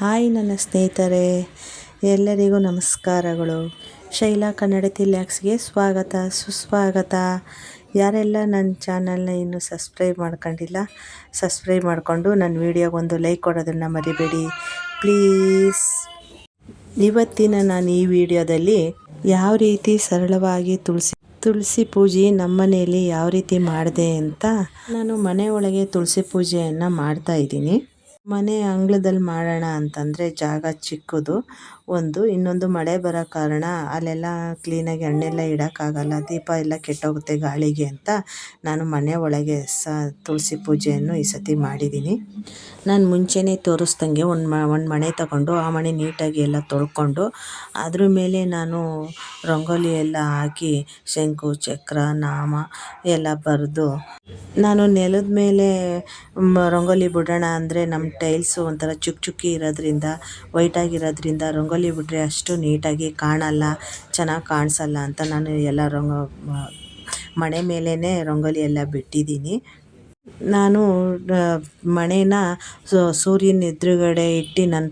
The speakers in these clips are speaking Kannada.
ಹಾಯ್ ನನ್ನ ಸ್ನೇಹಿತರೆ, ಎಲ್ಲರಿಗೂ ನಮಸ್ಕಾರಗಳು. ಶೈಲಾ ಕನ್ನಡತಿ ಲ್ಯಾಕ್ಸ್ಗೆ ಸ್ವಾಗತ, ಸುಸ್ವಾಗತ. ಯಾರೆಲ್ಲ ನನ್ನ ಚಾನಲ್ನ ಇನ್ನೂ ಸಬ್ಸ್ಕ್ರೈಬ್ ಮಾಡ್ಕೊಂಡಿಲ್ಲ, ಸಬ್ಸ್ಕ್ರೈಬ್ ಮಾಡಿಕೊಂಡು ನನ್ನ ವಿಡಿಯೋಗೊಂದು ಲೈಕ್ ಕೊಡೋದನ್ನು ಮರಿಬೇಡಿ. ಪ್ಲೀಸ್. ಇವತ್ತಿನ ನಾನು ಈ ವಿಡಿಯೋದಲ್ಲಿ ಯಾವ ರೀತಿ ಸರಳವಾಗಿ ತುಳಸಿ ತುಳಸಿ ಪೂಜೆ ನಮ್ಮನೆಯಲ್ಲಿ ಯಾವ ರೀತಿ ಮಾಡಿದೆ ಅಂತ ನಾನು ಮನೆಯೊಳಗೆ ತುಳಸಿ ಪೂಜೆಯನ್ನು ಮಾಡ್ತಾ ಇದ್ದೀನಿ. ಮನೆ ಅಂಗಳದಲ್ಲಿ ಮಾಡೋಣ ಅಂತಂದರೆ ಜಾಗ ಚಿಕ್ಕದು. ಒಂದು, ಇನ್ನೊಂದು ಮಳೆ ಬರೋ ಕಾರಣ ಅಲ್ಲೆಲ್ಲ ಕ್ಲೀನಾಗಿ ಹಣ್ಣೆಲ್ಲ ಇಡೋಕ್ಕಾಗಲ್ಲ. ದೀಪ ಎಲ್ಲ ಕೆಟ್ಟೋಗುತ್ತೆ ಗಾಳಿಗೆ ಅಂತ ನಾನು ಮನೆ ಒಳಗೆ ಸ, ತುಳಸಿ ಪೂಜೆಯನ್ನು ಈ ಸತಿ ಮಾಡಿದ್ದೀನಿ. ನಾನು ಮುಂಚೆನೇ ತೋರಿಸ್ದಂಗೆ ಒಂದು ಮ, ಒಂದು ಮಣೆ ತಗೊಂಡು ಆ ಮಣೆ ನೀಟಾಗಿ ಎಲ್ಲ ತೊಳ್ಕೊಂಡು ಅದ್ರ ಮೇಲೆ ನಾನು ರಂಗೋಲಿ ಎಲ್ಲ ಹಾಕಿ ಶಂಕು, ಚಕ್ರ, ನಾಮ ಎಲ್ಲ ಬರೆದು ನಾನು ನೆಲದ ಮೇಲೆ ರಂಗೋಲಿ ಬಿಡೋಣ ಅಂದರೆ ನಮ್ಮ ಟೈಲ್ಸು ಒಂಥರ ಚುಕ್ ಚುಕ್ಕಿ ಇರೋದ್ರಿಂದ, ವೈಟಾಗಿರೋದ್ರಿಂದ ರಂಗೋಲಿ ಬಿಟ್ಟರೆ ಅಷ್ಟು ನೀಟಾಗಿ ಕಾಣಲ್ಲ, ಚೆನ್ನಾಗಿ ಕಾಣಿಸಲ್ಲ ಅಂತ ನಾನು ಎಲ್ಲ ರಂಗ ಮಣೆ ಮೇಲೇ ರಂಗೋಲಿ ಎಲ್ಲ ಬಿಟ್ಟಿದ್ದೀನಿ. ನಾನು ಮಣೇನ ಸೂರ್ಯನ ಎದುರುಗಡೆ ಇಟ್ಟು ನಾನು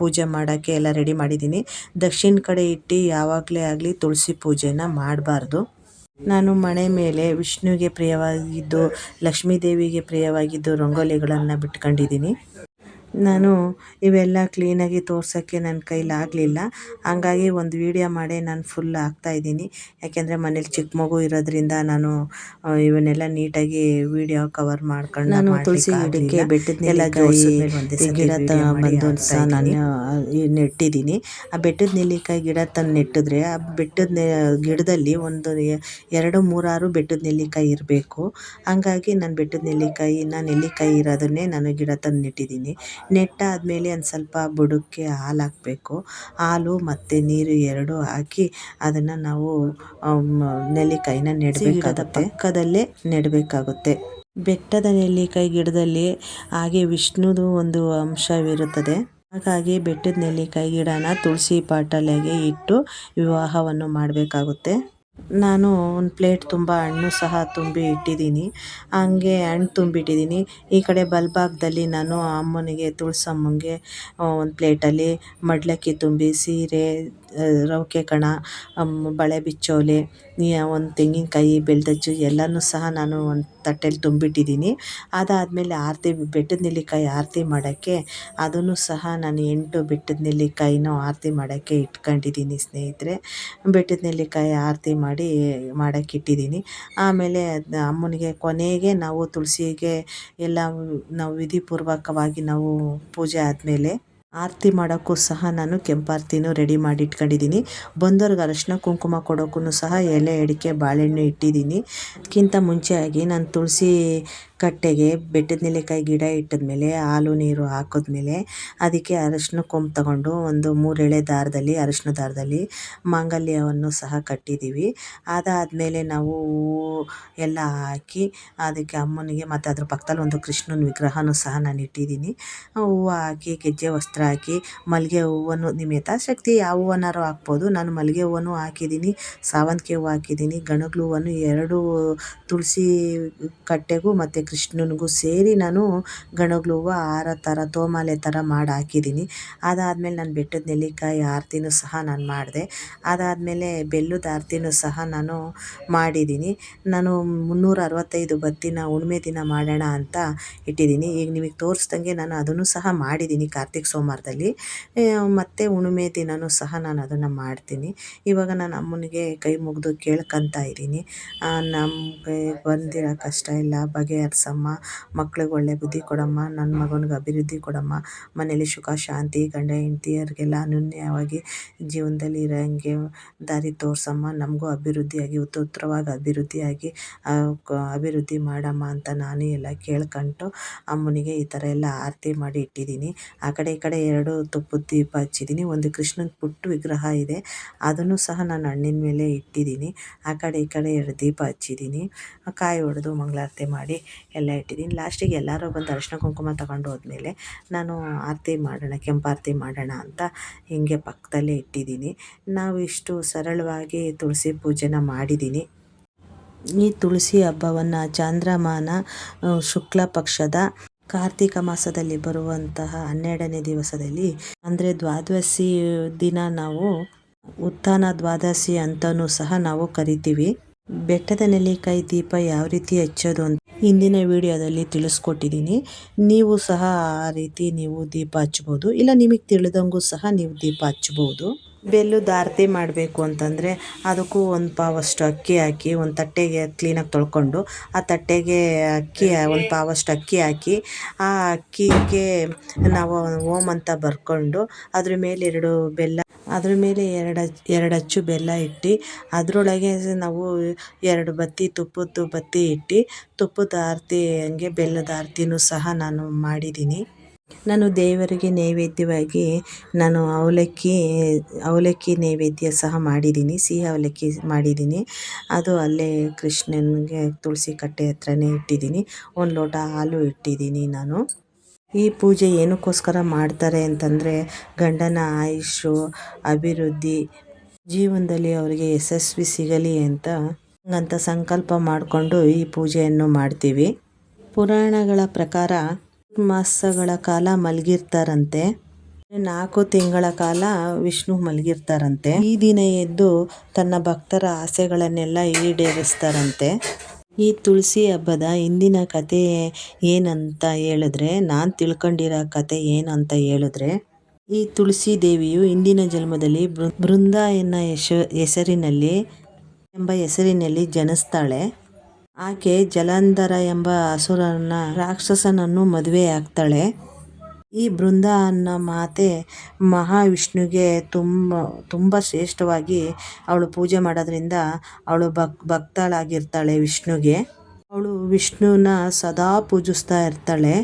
ಪೂಜೆ ಮಾಡೋಕ್ಕೆ ಎಲ್ಲ ರೆಡಿ ಮಾಡಿದ್ದೀನಿ. ದಕ್ಷಿಣ ಕಡೆ ಇಟ್ಟು ಯಾವಾಗಲೇ ಆಗಲಿ ತುಳಸಿ ಪೂಜೆನ ಮಾಡಬಾರ್ದು. ನಾನು ಮಣೆ ಮೇಲೆ ವಿಷ್ಣುವಿಗೆ ಪ್ರಿಯವಾಗಿದ್ದು ಲಕ್ಷ್ಮೀ ದೇವಿಗೆ ಪ್ರಿಯವಾಗಿದ್ದು ರಂಗೋಲಿಗಳನ್ನು ಬಿಟ್ಕೊಂಡಿದ್ದೀನಿ. ನಾನು ಇವೆಲ್ಲ ಕ್ಲೀನಾಗಿ ತೋರ್ಸೋಕ್ಕೆ ನನ್ನ ಕೈಲಾಗಲಿಲ್ಲ ಹಂಗಾಗಿ ಒಂದು ವೀಡಿಯೋ ಮಾಡಿ ನಾನು ಫುಲ್ ಹಾಕ್ತಾಯಿದ್ದೀನಿ ಯಾಕೆಂದರೆ ಮನೇಲಿ ಚಿಕ್ಕ ಮಗು ಇರೋದ್ರಿಂದ ನಾನು ಇವನ್ನೆಲ್ಲ ನೀಟಾಗಿ ವೀಡಿಯೋ ಕವರ್ ಮಾಡ್ಕೊಂಡು ನಾನು ತುಳಸಿ ಗಿಡಕ್ಕೆ ಬೆಟ್ಟದ ಗಿಡ ಬಂದು ಸಹ ನಾನು ನೆಟ್ಟಿದ್ದೀನಿ. ಆ ಬೆಟ್ಟದ ನೆಲ್ಲಿಕಾಯಿ ಗಿಡ ತಂದು ನೆಟ್ಟಿದ್ರೆ ಆ ಬೆಟ್ಟದ ಗಿಡದಲ್ಲಿ ಒಂದು ಎರಡು ಮೂರಾರು ಬೆಟ್ಟದ ನೆಲ್ಲಿಕಾಯಿ ಇರಬೇಕು. ಹಂಗಾಗಿ ನಾನು ಬೆಟ್ಟದ ನೆಲ್ಲಿಕಾಯಿನ ನೆಲ್ಲಿಕಾಯಿ ಇರೋದನ್ನೇ ನಾನು ಗಿಡ ತಂದು ನೆಟ್ಟಿದ್ದೀನಿ. ನೆಟ್ಟಾದಮೇಲೆ ಒಂದು ಸ್ವಲ್ಪ ಬುಡಕ್ಕೆ ಹಾಲು ಹಾಕಬೇಕು. ಹಾಲು ಮತ್ತು ನೀರು ಎರಡು ಹಾಕಿ ಅದನ್ನು ನಾವು ನೆಲ್ಲಿಕಾಯಿನ ನೆಡಬೇಕಾಗುತ್ತೆ. ಪಕ್ಕದಲ್ಲೇ ನೆಡಬೇಕಾಗುತ್ತೆ. ಬೆಟ್ಟದ ನೆಲ್ಲಿಕಾಯಿ ಗಿಡದಲ್ಲಿ ಹಾಗೆ ವಿಷ್ಣುದು ಒಂದು ಅಂಶವಿರುತ್ತದೆ. ಹಾಗಾಗಿ ಬೆಟ್ಟದ ನೆಲ್ಲಿಕಾಯಿ ಗಿಡನ ತುಳಸಿ ಪಾಟಲೆಗೆ ಇಟ್ಟು ವಿವಾಹವನ್ನು ಮಾಡಬೇಕಾಗುತ್ತೆ. ನಾನು ಒಂದು ಪ್ಲೇಟ್ ತುಂಬ ಹಣ್ಣು ಸಹ ತುಂಬಿ ಇಟ್ಟಿದ್ದೀನಿ. ಹಂಗೆ ಹಣ್ಣು ತುಂಬಿಟ್ಟಿದ್ದೀನಿ ಈ ಕಡೆ ಬಲಭಾಗದಲ್ಲಿ ನಾನು ಅಮ್ಮನಿಗೆ ತುಳಸಮ್ಮಂಗೆ ಒಂದು ಪ್ಲೇಟಲ್ಲಿ ಮಡ್ಲಕ್ಕಿ ತುಂಬಿ ಸೀರೆ ರವಿಕೆ ಕಣ ಬಳೆ ಬಿಚ್ಚೋಲೆ ಒಂದು ತೆಂಗಿನಕಾಯಿ ಬೆಳ್ದಜ್ಜು ಎಲ್ಲನೂ ಸಹ ನಾನು ಒಂದು ತಟ್ಟೆಲಿ ತುಂಬಿಟ್ಟಿದ್ದೀನಿ. ಅದಾದಮೇಲೆ ಆರತಿ ಬೆಟ್ಟದ ನೆಲ್ಲಿಕಾಯಿ ಆರತಿ ಮಾಡೋಕ್ಕೆ ಅದನ್ನು ಸಹ ನಾನು ಎಂಟು ಬೆಟ್ಟದ ನೆಲ್ಲಿಕಾಯಿನೂ ಆರತಿ ಮಾಡೋಕ್ಕೆ ಇಟ್ಕೊಂಡಿದ್ದೀನಿ ಸ್ನೇಹಿತರೆ. ಬೆಟ್ಟದ ನೆಲ್ಲಿಕಾಯಿ ಆರತಿ ಮಾಡಿ ಮಾಡೋಕ್ಕೆ ಇಟ್ಟಿದ್ದೀನಿ. ಆಮೇಲೆ ಅಮ್ಮನಿಗೆ ಕೊನೆಗೆ ನಾವು ತುಳಸಿಗೆ ಎಲ್ಲ ನಾವು ವಿಧಿಪೂರ್ವಕವಾಗಿ ನಾವು ಪೂಜೆ ಆದಮೇಲೆ ಆರತಿ ಮಾಡೋಕ್ಕೂ ಸಹ ನಾನು ಕೆಂಪಾರತಿನೂ ರೆಡಿ ಮಾಡಿ ಇಟ್ಕೊಂಡಿದ್ದೀನಿ ಬಂದವ್ರಿಗೆ ಅರಶಿನ ಕುಂಕುಮ ಕೊಡೋಕ್ಕೂ ಸಹ ಎಲೆ, ಅಡಿಕೆ, ಬಾಳೆಹಣ್ಣು ಇಟ್ಟಿದ್ದೀನಿ. ಅದಕ್ಕಿಂತ ಮುಂಚೆಯಾಗಿ ನಾನು ತುಳಸಿ ಕಟ್ಟೆಗೆ ಬೆಟ್ಟದ ನೆಲ್ಲಿಕಾಯಿ ಗಿಡ ಇಟ್ಟಿದ್ಮೇಲೆ ಹಾಲು ನೀರು ಹಾಕಿದ್ಮೇಲೆ ಅದಕ್ಕೆ ಅರಶಿನ ಕೊಂಬು ತಗೊಂಡು ಒಂದು ಮೂರು ಎಳೆ ದಾರದಲ್ಲಿ, ಅರಶಿನ ದಾರದಲ್ಲಿ ಮಾಂಗಲ್ಯವನ್ನು ಸಹ ಕಟ್ಟಿದ್ದೀವಿ ಅದಾದಮೇಲೆ ನಾವು ಹೂವು ಎಲ್ಲ ಹಾಕಿ ಅದಕ್ಕೆ ಅಮ್ಮನಿಗೆ ಮತ್ತು ಅದ್ರ ಪಕ್ಕದಲ್ಲಿ ಒಂದು ಕೃಷ್ಣನ ವಿಗ್ರಹನೂ ಸಹ ನಾನು ಇಟ್ಟಿದ್ದೀನಿ. ಹೂವು ಹಾಕಿ, ಗೆಜ್ಜೆ ವಸ್ತ್ರ ಹಾಕಿ, ಮಲ್ಲಿಗೆ ಹೂವನ್ನು, ನಿಮ್ಮ ಯಥಾಶಕ್ತಿ ಯಾವ ಹೂವನ್ನಾರು ಹಾಕ್ಬೋದು. ನಾನು ಮಲ್ಲಿಗೆ ಹೂವನ್ನು ಹಾಕಿದ್ದೀನಿ, ಸಾವಂತಿಗೆ ಹೂವು ಹಾಕಿದ್ದೀನಿ ಗಣಗ್ಲು ಹೂವನ್ನು ಎರಡು ತುಳಸಿ ಕಟ್ಟೆಗೂ ಮತ್ತು ಕೃಷ್ಣನಿಗೂ ಸೇರಿ ನಾನು ಗಣಗ್ಲು ಹೂವು ಹಾರ ಥರ, ತೋಮಾಲೆ ಥರ ಮಾಡಿ ಹಾಕಿದ್ದೀನಿ ಅದಾದಮೇಲೆ ನಾನು ಬೆಟ್ಟದ ನೆಲ್ಲಿಕಾಯಿ ಆರತಿನೂ ಸಹ ನಾನು ಮಾಡಿದೆ. ಅದಾದಮೇಲೆ ಬೆಲ್ಲದ ಆರತಿನೂ ಸಹ ನಾನು ಮಾಡಿದ್ದೀನಿ. ನಾನು ಮುನ್ನೂರ ಅರವತ್ತೈದು ಬತ್ತಿನ ಹುಣ್ಮೆ ದಿನ ಮಾಡೋಣ ಅಂತ ಇಟ್ಟಿದ್ದೀನಿ. ಈಗ ನಿಮಗೆ ತೋರಿಸ್ದಂಗೆ ನಾನು ಅದನ್ನು ಸಹ ಮಾಡಿದ್ದೀನಿ ಕಾರ್ತಿಕ್ ಸೋಮವಾರದಲ್ಲಿ. ಮತ್ತು ಹುಣ್ಮೆ ದಿನವೂ ಸಹ ನಾನು ಅದನ್ನು ಮಾಡ್ತೀನಿ. ಇವಾಗ ನಾನು ಅಮ್ಮನಿಗೆ ಕೈ ಮುಗಿದು ಕೇಳ್ಕೊತಾ ಇದ್ದೀನಿ. ನಮಗೆ ಬಂದಿರೋ ಕಷ್ಟ ಎಲ್ಲ ಬಗೆಹರಿಸಮ್ಮ ಮಕ್ಳಿಗೆ ಒಳ್ಳೆ ಬುದ್ಧಿ ಕೊಡಮ್ಮ. ನನ್ನ ಮಗನಿಗೆ ಅಭಿವೃದ್ಧಿ ಕೊಡಮ್ಮ. ಮನೇಲಿ ಸುಖ, ಶಾಂತಿ, ಗಂಡ ಹೆಂಡ್ತಿಯರಿಗೆಲ್ಲ ಅನ್ಯೋನ್ಯವಾಗಿ ಜೀವನದಲ್ಲಿ ಇರೋಂಗೆ ದಾರಿ ತೋರಿಸಮ್ಮ. ನಮಗೂ ಅಭಿವೃದ್ಧಿಯಾಗಿ ಉತ್ತೋತ್ತರವಾಗಿ ಅಭಿವೃದ್ಧಿಯಾಗಿ ಅಭಿವೃದ್ಧಿ ಮಾಡಮ್ಮ ಅಂತ ನಾನು ಎಲ್ಲ ಕೇಳ್ಕೊಂಡು ಅಮ್ಮನಿಗೆ ಈ ಥರ ಎಲ್ಲ ಆರತಿ ಮಾಡಿ ಇಟ್ಟಿದ್ದೀನಿ. ಆ ಕಡೆ ಈ ಕಡೆ ಎರಡು ತುಪ್ಪದ ದೀಪ ಹಚ್ಚಿದ್ದೀನಿ. ಒಂದು ಕೃಷ್ಣನ ಪುಟ್ಟ ವಿಗ್ರಹ ಇದೆ. ಅದನ್ನು ಸಹ ನಾನು ಹಣ್ಣಿನ ಮೇಲೆ ಇಟ್ಟಿದ್ದೀನಿ. ಆ ಕಡೆ ಈ ಕಡೆ ಎರಡು ದೀಪ ಹಚ್ಚಿದ್ದೀನಿ. ಕಾಯಿ ಹೊಡೆದು ಮಂಗಳಾರತಿ ಮಾಡಿ ಎಲ್ಲ ಇಟ್ಟಿದ್ದೀನಿ. ಲಾಸ್ಟಿಗೆ ಎಲ್ಲರೂ ಬಂದು ಅರಿಶಿನ ಕುಂಕುಮ ತಗೊಂಡು ಹೋದ್ಮೇಲೆ ನಾನು ಆರತಿ ಮಾಡೋಣ ಕೆಂಪಾರತಿ ಮಾಡೋಣ ಅಂತ ಹಿಂಗೆ ಪಕ್ಕದಲ್ಲೇ ಇಟ್ಟಿದ್ದೀನಿ. ನಾವು ಇಷ್ಟು ಸರಳವಾಗಿ ತುಳಸಿ ಪೂಜೆನ ಮಾಡಿದ್ದೀನಿ. ಈ ತುಳಸಿ ಹಬ್ಬವನ್ನು ಚಾಂದ್ರಮಾನ ಶುಕ್ಲ ಪಕ್ಷದ ಕಾರ್ತಿಕ ಮಾಸದಲ್ಲಿ ಬರುವಂತಹ ಹನ್ನೆರಡನೇ ದಿವಸದಲ್ಲಿ, ಅಂದರೆ ದ್ವಾದಶಿ ದಿನ ನಾವು ಉತ್ಥಾನ ದ್ವಾದಶಿ ಅಂತಲೂ ಸಹ ನಾವು ಕರಿತೀವಿ. ಬೆಟ್ಟದ ನೆಲ್ಲಿಕಾಯಿ ದೀಪ ಯಾವ ರೀತಿ ಹಚ್ಚೋದು ಅಂತ ಇಂದಿನ ವಿಡಿಯೋದಲ್ಲಿ ತಿಳಿಸ್ಕೊಟ್ಟಿದ್ದೀನಿ. ನೀವು ಸಹ ಆ ರೀತಿ ನೀವು ದೀಪ ಹಚ್ಬೋದು ಇಲ್ಲ ನಿಮಗೆ ತಿಳಿದಂಗೂ ಸಹ ನೀವು ದೀಪ ಹಚ್ಬೋದು ಬೆಲ್ಲದ ಆರತಿ ಮಾಡಬೇಕು ಅಂತಂದರೆ ಅದಕ್ಕೂ ಒಂದು ಪಾವಷ್ಟು ಅಕ್ಕಿ ಹಾಕಿ, ಒಂದು ತಟ್ಟೆಗೆ ಕ್ಲೀನಾಗಿ ತೊಳ್ಕೊಂಡು ಆ ತಟ್ಟೆಗೆ ಅಕ್ಕಿ, ಒಂದು ಪಾವಷ್ಟು ಅಕ್ಕಿ ಹಾಕಿ, ಆ ಅಕ್ಕಿಗೆ ನಾವು ಓಮ್ ಅಂತ ಬರ್ಕೊಂಡು ಅದ್ರ ಮೇಲೆ ಎರಡು ಬೆಲ್ಲ, ಅದ್ರ ಮೇಲೆ ಎರಡು ಎರಡು ಅಚ್ಚು ಬೆಲ್ಲ ಇಟ್ಟು ಅದರೊಳಗೆ ನಾವು ಎರಡು ಬತ್ತಿ, ತುಪ್ಪದ್ದು ಬತ್ತಿ ಇಟ್ಟು ತುಪ್ಪದ ಆರತಿ ಹಂಗೆ ಬೆಲ್ಲದ ಆರತಿನೂ ಸಹ ನಾನು ಮಾಡಿದ್ದೀನಿ. ನಾನು ದೇವರಿಗೆ ನೈವೇದ್ಯವಾಗಿ ನಾನು ಅವಲಕ್ಕಿ ಅವಲಕ್ಕಿ ನೈವೇದ್ಯ ಸಹ ಮಾಡಿದ್ದೀನಿ, ಸಿಹಿ ಅವಲಕ್ಕಿ ಮಾಡಿದ್ದೀನಿ. ಅದು ಅಲ್ಲೇ ಕೃಷ್ಣನಿಗೆ ತುಳಸಿ ಕಟ್ಟೆ ಹತ್ರನೇ ಇಟ್ಟಿದ್ದೀನಿ. ಒಂದು ಲೋಟ ಹಾಲು ಇಟ್ಟಿದ್ದೀನಿ ನಾನು. ಈ ಪೂಜೆ ಏನಕ್ಕೋಸ್ಕರ ಮಾಡ್ತಾರೆ ಅಂತಂದರೆ ಗಂಡನ ಆಯುಷು ಅಭಿವೃದ್ಧಿ, ಜೀವನದಲ್ಲಿ ಅವರಿಗೆ ಯಶಸ್ವಿ ಸಿಗಲಿ ಅಂತ ಅಂತ ಸಂಕಲ್ಪ ಮಾಡಿಕೊಂಡು ಈ ಪೂಜೆಯನ್ನು ಮಾಡ್ತೀವಿ. ಪುರಾಣಗಳ ಪ್ರಕಾರ ಮಾಸಗಳ ಕಾಲ ಮಲಗಿರ್ತಾರಂತೆ. ನಾಲ್ಕು ತಿಂಗಳ ಕಾಲ ವಿಷ್ಣು ಮಲಗಿರ್ತಾರಂತೆ. ಈ ದಿನ ಎದ್ದು ತನ್ನ ಭಕ್ತರ ಆಸೆಗಳನ್ನೆಲ್ಲ ಈಡೇರಿಸ್ತಾರಂತೆ. ಈ ತುಳಸಿ ಹಬ್ಬದ ಹಿಂದಿನ ಕತೆ ಏನಂತ ಹೇಳಿದ್ರೆ, ನಾನು ತಿಳ್ಕೊಂಡಿರೋ ಕತೆ ಏನಂತ ಹೇಳಿದ್ರೆ, ಈ ತುಳಸಿ ದೇವಿಯು ಹಿಂದಿನ ಜನ್ಮದಲ್ಲಿ ಬೃಂದ ಎನ್ನ ಹೆಸರಿನಲ್ಲಿ, ಎಂಬ ಹೆಸರಿನಲ್ಲಿ ಜನಿಸ್ತಾಳೆ. ಆಕೆ ಜಲಂಧರ ಎಂಬ ಅಸುರನ ರಾಕ್ಷಸನನ್ನು ಮದುವೆಯಾಗ್ತಾಳೆ. ಈ ಬೃಂದ ಅನ್ನೋ ಮಾತೆ ಮಹಾವಿಷ್ಣುಗೆ ತುಂಬ ತುಂಬ ಶ್ರೇಷ್ಠವಾಗಿ ಅವಳು ಪೂಜೆ ಮಾಡೋದ್ರಿಂದ ಅವಳು ಭಕ್, ಭಕ್ತಳಾಗಿರ್ತಾಳೆ ವಿಷ್ಣುಗೆ. ಅವಳು ವಿಷ್ಣುನ ಸದಾ ಪೂಜಿಸ್ತಾ ಇರ್ತಾಳೆ.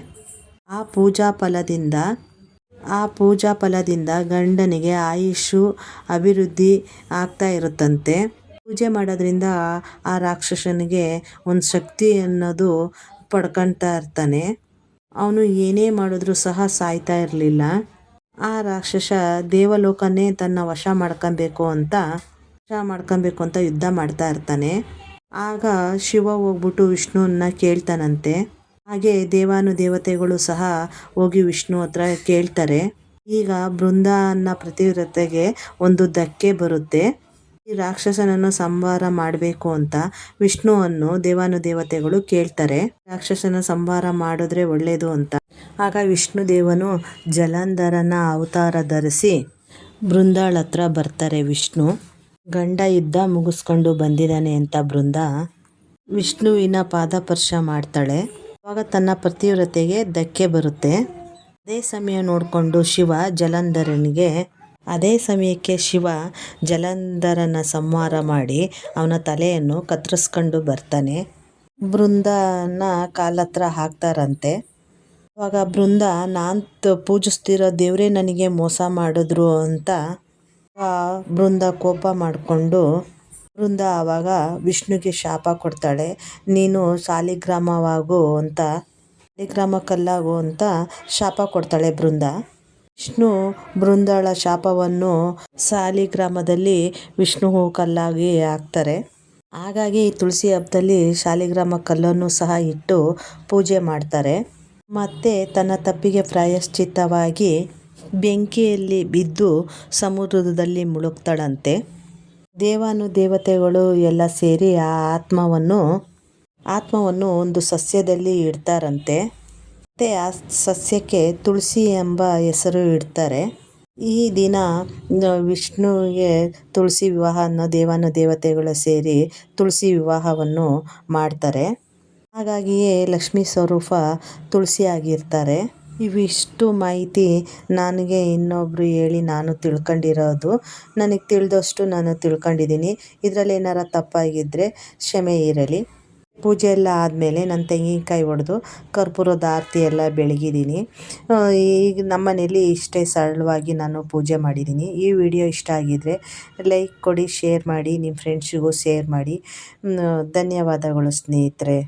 ಆ ಪೂಜಾ ಫಲದಿಂದ, ಆ ಪೂಜಾ ಫಲದಿಂದ ಗಂಡನಿಗೆ ಆಯುಷು ಅಭಿವೃದ್ಧಿ ಆಗ್ತಾ ಇರುತ್ತಂತೆ. ಪೂಜೆ ಮಾಡೋದ್ರಿಂದ ಆ ರಾಕ್ಷಸನಿಗೆ ಒಂದು ಶಕ್ತಿ ಅನ್ನೋದು ಪಡ್ಕೊಳ್ತಾ ಇರ್ತಾನೆ. ಅವನು ಏನೇ ಮಾಡಿದ್ರೂ ಸಹ ಸಾಯ್ತಾ ಇರಲಿಲ್ಲ. ಆ ರಾಕ್ಷಸ ದೇವಲೋಕನೇ ತನ್ನ ವಶ ಮಾಡ್ಕೊಬೇಕು ಅಂತ, ವಶ ಮಾಡ್ಕೊಬೇಕು ಅಂತ ಯುದ್ಧ ಮಾಡ್ತಾ ಇರ್ತಾನೆ. ಆಗ ಶಿವ ಹೋಗ್ಬಿಟ್ಟು ವಿಷ್ಣುವನ್ನ ಕೇಳ್ತಾನಂತೆ. ಹಾಗೆ ದೇವಾನು ದೇವತೆಗಳು ಸಹ ಹೋಗಿ ವಿಷ್ಣು ಹತ್ರ ಕೇಳ್ತಾರೆ. ಈಗ ಬೃಂದ ಅನ್ನೋ ಪ್ರತಿವ್ರತೆಗೆ ಒಂದು ಧಕ್ಕೆ ಬರುತ್ತೆ. ಈ ರಾಕ್ಷಸನನ್ನು ಸಂಹಾರ ಮಾಡಬೇಕು ಅಂತ ವಿಷ್ಣುವನ್ನು ದೇವಾನುದೇವತೆಗಳು ಕೇಳ್ತಾರೆ. ರಾಕ್ಷಸನ ಸಂಹಾರ ಮಾಡಿದ್ರೆ ಒಳ್ಳೆಯದು ಅಂತ. ಆಗ ವಿಷ್ಣು ದೇವನು ಜಲಂಧರನ ಅವತಾರ ಧರಿಸಿ ಬೃಂದಾಳ ಹತ್ರ ಬರ್ತಾರೆ ವಿಷ್ಣು. ಗಂಡ ಯುದ್ಧ ಮುಗಿಸ್ಕೊಂಡು ಬಂದಿದ್ದಾನೆ ಅಂತ ಬೃಂದ ವಿಷ್ಣುವಿನ ಪಾದಪರ್ಶ ಮಾಡ್ತಾಳೆ. ಆವಾಗ ತನ್ನ ಪ್ರತಿವ್ರತೆಗೆ ಧಕ್ಕೆ ಬರುತ್ತೆ. ಅದೇ ಸಮಯ ನೋಡಿಕೊಂಡು ಶಿವ ಜಲಂಧರನಿಗೆ ಅದೇ ಸಮಯಕ್ಕೆ ಶಿವ ಜಲಂಧರನ ಸಂಹಾರ ಮಾಡಿ ಅವನ ತಲೆಯನ್ನು ಕತ್ತರಿಸ್ಕೊಂಡು ಬರ್ತಾನೆ. ಬೃಂದನ ಕಾಲತ್ರ ಹಾಕ್ತಾರಂತೆ. ಅವಾಗ ಬೃಂದ, ನಾನು ಪೂಜಿಸ್ತಿರೋ ದೇವರೇ ನನಗೆ ಮೋಸ ಮಾಡಿದ್ರು ಅಂತ ಬೃಂದ ಕೋಪ ಮಾಡಿಕೊಂಡು ಬೃಂದ ಆವಾಗ ವಿಷ್ಣುಗೆ ಶಾಪ ಕೊಡ್ತಾಳೆ. ನೀನು ಸಾಲಿಗ್ರಾಮವಾಗು ಅಂತ, ಸಾಲಿಗ್ರಾಮಕ್ಕಲ್ಲಾಗು ಅಂತ ಶಾಪ ಕೊಡ್ತಾಳೆ ಬೃಂದ. ವಿಷ್ಣು ಬೃಂದಾಳ ಶಾಪವನ್ನು ಸಾಲಿಗ್ರಾಮದಲ್ಲಿ ವಿಷ್ಣು ಕಲ್ಲಾಗಿ ಹಾಕ್ತಾರೆ. ಹಾಗಾಗಿ ತುಳಸಿ ಹಬ್ಬದಲ್ಲಿ ಶಾಲಿಗ್ರಾಮ ಕಲ್ಲನ್ನು ಸಹ ಇಟ್ಟು ಪೂಜೆ ಮಾಡ್ತಾರೆ. ಮತ್ತು ತನ್ನ ತಪ್ಪಿಗೆ ಪ್ರಾಯಶ್ಚಿತ್ತವಾಗಿ ಬೆಂಕಿಯಲ್ಲಿ ಬಿದ್ದು ಸಮುದ್ರದಲ್ಲಿ ಮುಳುಗ್ತಾಳಂತೆ. ದೇವಾನು ದೇವತೆಗಳು ಎಲ್ಲ ಸೇರಿ ಆ ಆತ್ಮವನ್ನು ಆತ್ಮವನ್ನು ಒಂದು ಸಸ್ಯದಲ್ಲಿ ಇಡ್ತಾರಂತೆ. ಮತ್ತು ಆ ಸಸ್ಯಕ್ಕೆ ತುಳಸಿ ಎಂಬ ಹೆಸರು ಇಡ್ತಾರೆ. ಈ ದಿನ ವಿಷ್ಣುವಿಗೆ ತುಳಸಿ ವಿವಾಹ ಅನ್ನೋ ದೇವಾನು ದೇವತೆಗಳು ಸೇರಿ ತುಳಸಿ ವಿವಾಹವನ್ನು ಮಾಡ್ತಾರೆ. ಹಾಗಾಗಿಯೇ ಲಕ್ಷ್ಮೀ ಸ್ವರೂಪ ತುಳಸಿ ಆಗಿರ್ತಾರೆ ಇವಿಷ್ಟು ಮಾಹಿತಿ ನನಗೆ ಇನ್ನೊಬ್ಬರು ಹೇಳಿ ನಾನು ತಿಳ್ಕೊಂಡಿರೋದು. ನನಗೆ ತಿಳಿದಷ್ಟು ನಾನು ತಿಳ್ಕೊಂಡಿದ್ದೀನಿ. ಇದರಲ್ಲಿ ಏನಾರ ತಪ್ಪಾಗಿದ್ದರೆ ಕ್ಷಮೆ ಇರಲಿ. ಪೂಜೆ ಎಲ್ಲ ಆದಮೇಲೆ ನನ್ನ ತೆಂಗಿನಕಾಯಿ ಒಡೆದು ಕರ್ಪೂರದ ಆರತಿ ಎಲ್ಲ ಬೆಳಗಿದ್ದೀನಿ. ಈಗ ನಮ್ಮ ಮನೇಲಿ ಇಷ್ಟೇ ಸರಳವಾಗಿ ನಾನು ಪೂಜೆ ಮಾಡಿದ್ದೀನಿ. ಈ ವಿಡಿಯೋ ಇಷ್ಟ ಆಗಿದ್ದರೆ ಲೈಕ್ ಕೊಡಿ, ಶೇರ್ ಮಾಡಿ, ನಿಮ್ಮ ಫ್ರೆಂಡ್ಸಿಗೂ ಶೇರ್ ಮಾಡಿ. ಧನ್ಯವಾದಗಳು ಸ್ನೇಹಿತರೆ.